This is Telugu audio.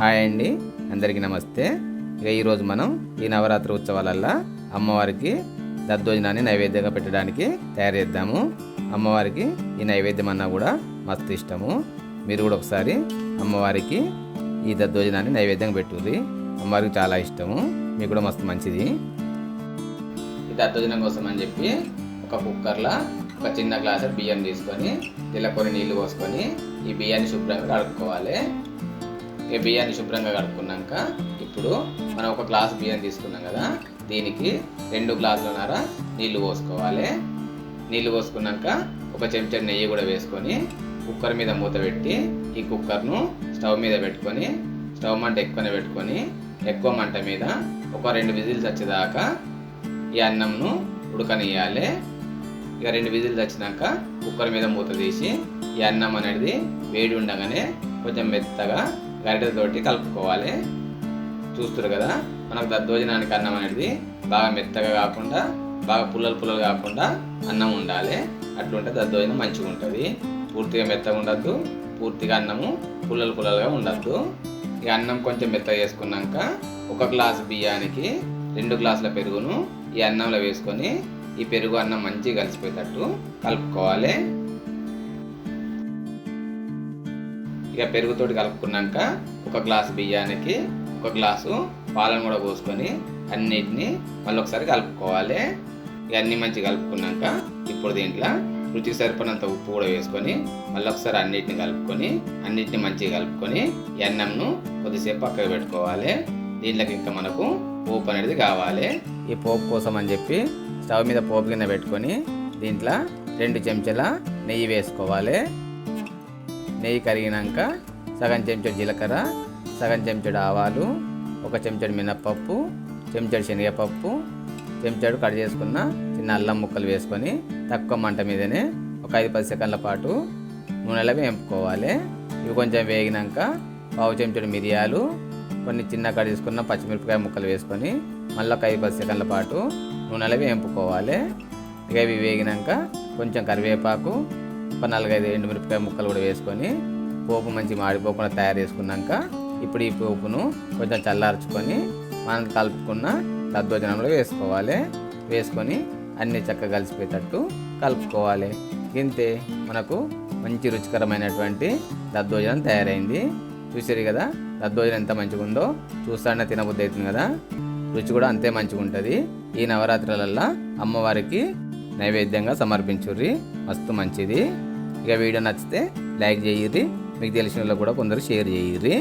హాయ్ అండి. అందరికీ నమస్తే. ఇక ఈరోజు మనం ఈ నవరాత్రి ఉత్సవాలల్లో అమ్మవారికి దద్దోజనాన్ని నైవేద్యంగా పెట్టడానికి తయారు చేద్దాము. అమ్మవారికి ఈ నైవేద్యం అన్నా కూడా మస్తు ఇష్టము. మీరు కూడా ఒకసారి అమ్మవారికి ఈ దద్దోజనాన్ని నైవేద్యంగా పెట్టుర్రి. అమ్మవారికి చాలా ఇష్టము. మీకు కూడా మస్తు మంచిది. ఈ దద్దోజనం కోసం అని చెప్పి ఒక కుక్కర్లో ఒక చిన్న గ్లాసు బియ్యం తీసుకొని ఇలా కొన్ని నీళ్ళు పోసుకొని ఈ బియ్యాన్ని శుభ్రంగా కడుక్కోవాలి. ఈ బియ్యాన్ని శుభ్రంగా కడుక్కున్నాక ఇప్పుడు మనం ఒక గ్లాస్ బియ్యం తీసుకున్నాం కదా దీనికి రెండు గ్లాసులన్నర నీళ్ళు పోసుకోవాలి. నీళ్ళు పోసుకున్నాక ఒక చెంచా నెయ్యి కూడా వేసుకొని కుక్కర్ మీద మూత పెట్టి ఈ కుక్కర్ను స్టవ్ మీద పెట్టుకొని స్టవ్ మంట ఎక్కువనే పెట్టుకొని ఎక్కువ మంట మీద ఒక రెండు విజిల్స్ వచ్చేదాకా ఈ అన్నంను ఉడకనియాలి ఇక రెండు విజిల్స్ వచ్చినాక కుక్కర్ మీద మూత తీసి ఈ అన్నం అనేది వేడి ఉండగానే కొంచెం మెత్తగా గరిటెతోటి కలుపుకోవాలి. చూస్తారు కదా? మనకు దద్దోజనానికి అన్నం అనేది బాగా మెత్తగా కాకుండా బాగా పుల్లలు పుల్లలు కాకుండా అన్నం ఉండాలి. అట్లుంటే దద్దోజనం మంచిగా ఉంటుంది. పూర్తిగా మెత్తగా ఉండద్దు. పూర్తిగా అన్నము పుల్లలు పుల్లలుగా ఉండద్దు. ఈ అన్నం కొంచెం మెత్తగా చేసుకున్నాక ఒక గ్లాసు బియ్యానికి రెండు గ్లాసుల పెరుగును ఈ అన్నంలో వేసుకొని ఈ పెరుగు అన్నం మంచిగా కలిసిపోయేటట్టు కలుపుకోవాలి. ఇక పెరుగుతోటి కలుపుకున్నాక ఒక గ్లాసు బియ్యానికి ఒక గ్లాసు పాలను కూడా పోసుకొని అన్నిటిని మళ్ళీ ఒకసారి కలుపుకోవాలి ఇవన్నీ మంచిగా కలుపుకున్నాక ఇప్పుడు దీంట్లో రుచికి సరిపడినంత ఉప్పు కూడా వేసుకొని మళ్ళీ ఒకసారి అన్నిటిని కలుపుకొని అన్నిటిని మంచిగా కలుపుకొని ఎన్నంను అన్నంను కొద్దిసేపు పక్కకు పెట్టుకోవాలి. దీంట్లోకి ఇంకా మనకు పోపు అనేది కావాలి. ఈ పోపు కోసం అని చెప్పి స్టవ్ మీద పోపు కింద పెట్టుకొని దీంట్లో రెండు చెంచాల నెయ్యి వేసుకోవాలి. నెయ్యి కరిగినాక సగం చెంచాడు జీలకర్ర సగం చెంచాడు ఆవాలు ఒక చెంచాడు మినప్పప్పు చెంచాడు శనగపప్పు చెంచాడు కట్ చేసుకున్న చిన్న అల్లం ముక్కలు వేసుకొని తక్కువ మంట మీదనే ఒక ఐదు పది సెకండ్ల పాటు నూనెలో వేపుకోవాలి ఇవి కొంచెం వేగినాక పావు చెంచాడు మిరియాలు కొన్ని చిన్న కట్ చేసుకున్న పచ్చిమిరపకాయ ముక్కలు వేసుకొని మళ్ళీ ఒక ఐదు పది సెకండ్ల పాటు నూనెలో వేపుకోవాలి ఇక ఇవి వేగినాక కొంచెం కరివేపాకు ఒక నాలుగైదు ఎండుమిరపకాయ ముక్కలు కూడా వేసుకొని పోపు మంచి మాడిపోకుండా తయారు చేసుకున్నాక ఇప్పుడు ఈ పోపును కొంచెం చల్లార్చుకొని మనం కలుపుకున్న దద్దోజనంలో వేసుకోవాలి. వేసుకొని అన్ని చక్కగా కలిసిపోయేటట్టు కలుపుకోవాలి. గింతే మనకు మంచి రుచికరమైనటువంటి దద్దోజనం తయారైంది. చూసారు కదా దద్దోజనం ఎంత మంచిగా ఉందో చూస్తానే తినబుద్ధి అవుతుంది కదా? రుచి కూడా అంతే మంచిగా ఉంటుంది ఈ నవరాత్రులల్లో అమ్మవారికి నైవేద్యంగా సమర్పించుర్రి. మస్తు మంచిది. ఇక వీడియో నచ్చితే లైక్ చేయరి మీకు తెలిసిన వాళ్ళకు కూడా కొందరు షేర్ చేయరి